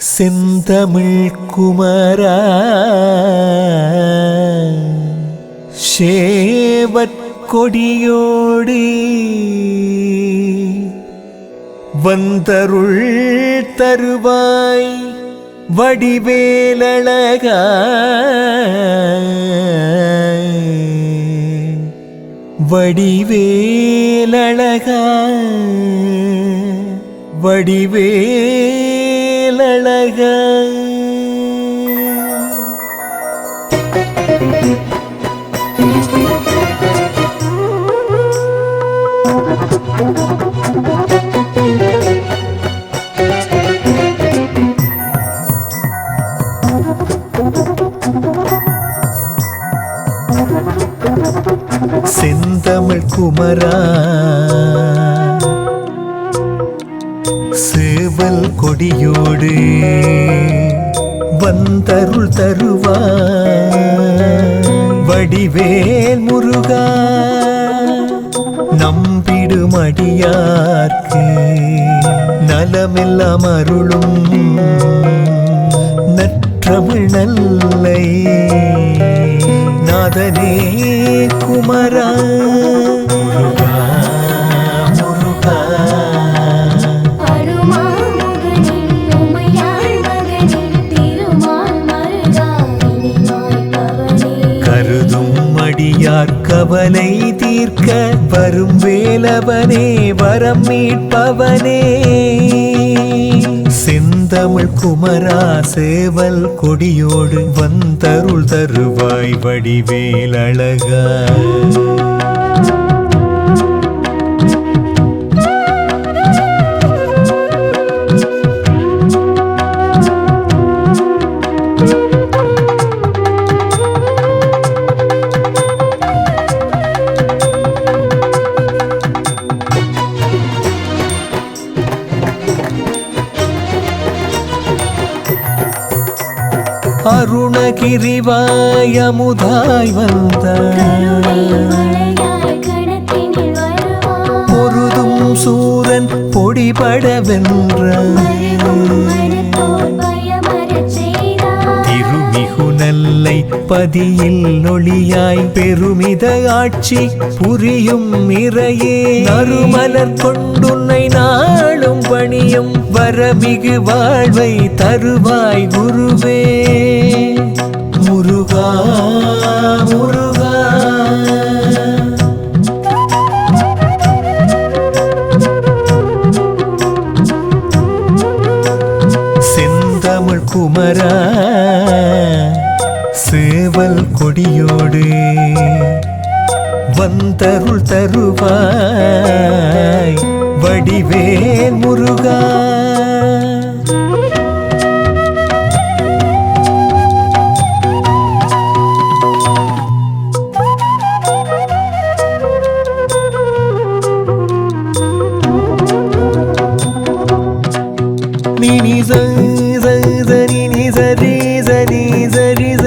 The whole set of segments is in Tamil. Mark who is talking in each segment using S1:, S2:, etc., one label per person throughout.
S1: செந்தமிழ் குமரா சேவற்கொடியோடு வந்தருள் தருவாய் வடிவேலழக வடிவேலழக வடிவே உலக செந்தமிழ் குமரா. சேவல் கொடியோடு வந்தருள் தருவா வடிவேல் முருகா நம்பிடும் அடியார்க்கு நலமெல்லாம் அருளும். நற்றமிழ் நல்லை நாதனே குமரா. அடியார் தீர்க்க வரும் வேலவனே வரம் மீட்பவனே. செந்தமிழ் குமரா சேவல் கொடியோடு வந்தருள் தருவாய் வடிவேலழகா. அழகா அருணகிரிவாய் உன்னை பதியில் ஒளியாய் பெருமித ஆட்சி புரியும் இறையே நறுமலர் கொண்டுன்னை நாளும் பணியும் வரமிகு வாழ்வை தருவாய் குருவே. முருகா முருகா. செந்தமிழ் குமரா கொடியோடு வந்தருள் தருவாய் வடிவேல் முருகா. நினி சரி நி சரி சரி சரி சரி த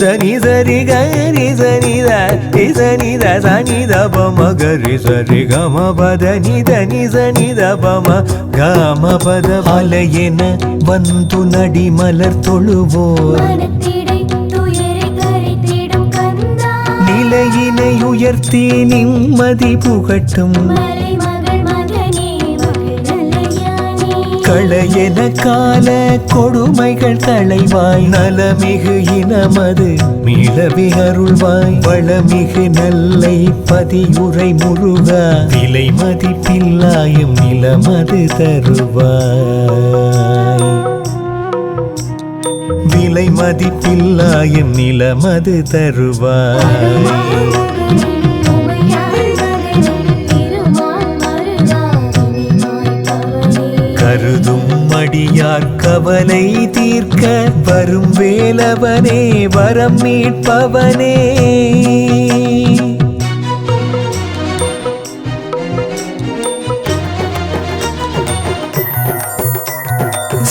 S1: தனி சரி கரி சரி த சனி த சனி த பம கரி சரி கம பத நி தனி சனி த பம கம பத அலையென வந்து நடி மலர் தொழுவோர். நிலையினை உயர்த்தி நிம்மதி புகட்டும்.
S2: மலை
S1: களையென கால கொடுமைகள் களைவாய் நலமிகு இனமது மீளவி அருள்வாய். வளமிகு நல்லை பதியுரை முருகா. விலை மதிப்பில்லாயும் நிலமது தருவாய். விலை மதிப்பில்லாயும் நிலமது தருவாய். கருதும் மடியார் கவலை தீர்க்க வரும் வேலவனே வரம் மீட்பவனே.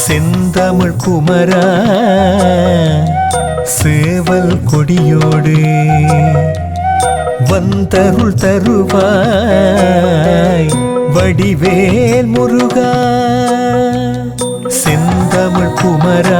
S1: செந்தமிழ் குமரா சேவல் கொடியோடு வந்தருள் தருவாய் வடிவேல் முருகா. குமரா.